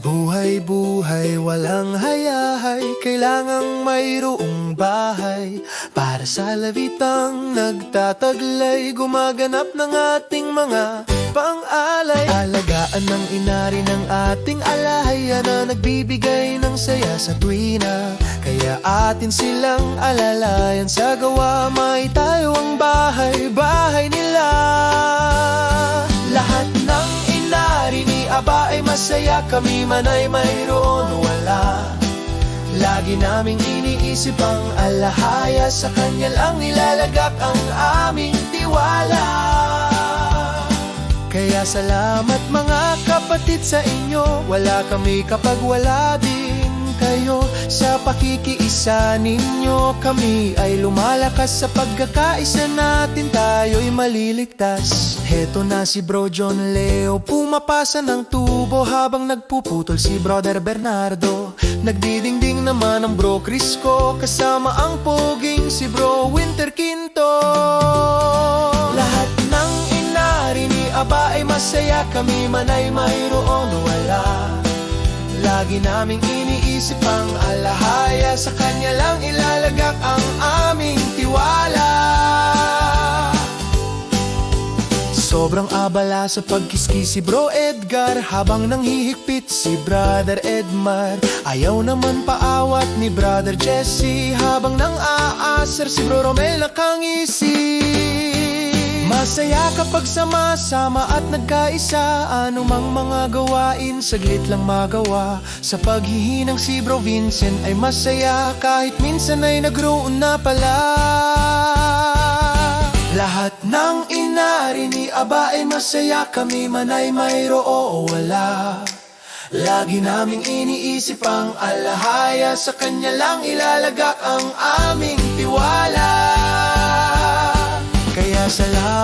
Buhay-buhay, walang hayahay Kailangang mayroong bahay. Para sa labitang nagtataglay Gumaganap ng ating mga pang-alay Alagaan ng inari ng ating alahay Na nagbibigay ng saya sa tuwina Kaya atin silang alalayan Sa gawa may tayo ang bahay Bahay nila. Lahat ng inari ni Aba ay masaya Kami man ay mayroon wala. Lagi naming iniisip ang alahaya Sa kanya lang ilalagak ang aming tiwala salamat mga kapatid sa inyo. Wala kami kapag wala din kayo. Sa pakikiisa ninyo Kami ay lumalakas. Sa pagkakaisa natin Tayo'y maliligtas. Heto na si Bro John Leo Pumapasa ng tubo habang nagpuputol si Brother Bernardo. Nagdidingding naman ang Bro Crisco Kasama ang poging si Bro Winter masaya Kami man ay mayroon wala. Lagi naming iniisip ang alahaya Sa kanya lang ilalagak ang aming tiwala. Sobrang abala sa pagkiski si Bro Edgar Habang nanghihigpit si Brother Edmar. Ayaw naman paawat ni Brother Jesse Habang nang aasar si Bro Romel nakangisi Masaya kapag sama-sama at nagkaisa. Anumang mga gawain, saglit lang magawa. Sa paghihinang si Bro Vincent ay masaya. Kahit minsan ay nagroon na pala. Lahat ng inari ni Aba ay masaya. Kami man ay mayro o wala. Lagi naming iniisip ang alahaya. Sa kanya lang ilalagak ang aming tiwala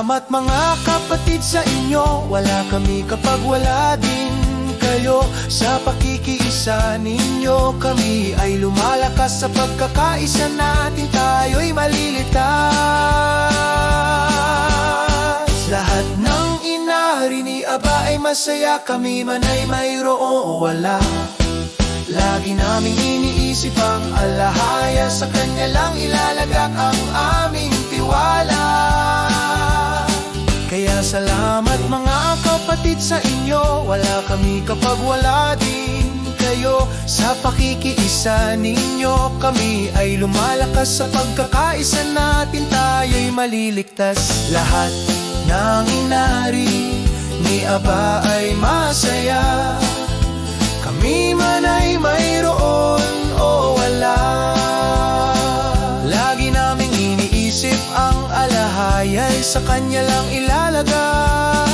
salamat mga kapatid sa inyo. Wala kami kapag wala din kayo. Sa pakikiisa ninyo Kami ay lumalakas sa pagkakaisa natin. Tayo'y malilitas. Lahat ng inari ni Aba ay masaya. Kami man ay mayroon. Wala. Lagi naming iniisip ang alahaya. Sa kanya lang ilalagak ang aming tiwala salamat mga kapatid sa inyo. Wala kami kapag wala din kayo. Sa pakikiisa ninyo Kami ay lumalakas. Sa pagkakaisa natin Tayo'y maliligtas. Lahat ng inari ni Aba ay masaya Sa kanya lang ilalagak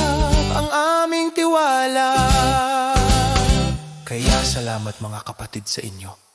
ang aming tiwala. Kaya salamat mga kapatid sa inyo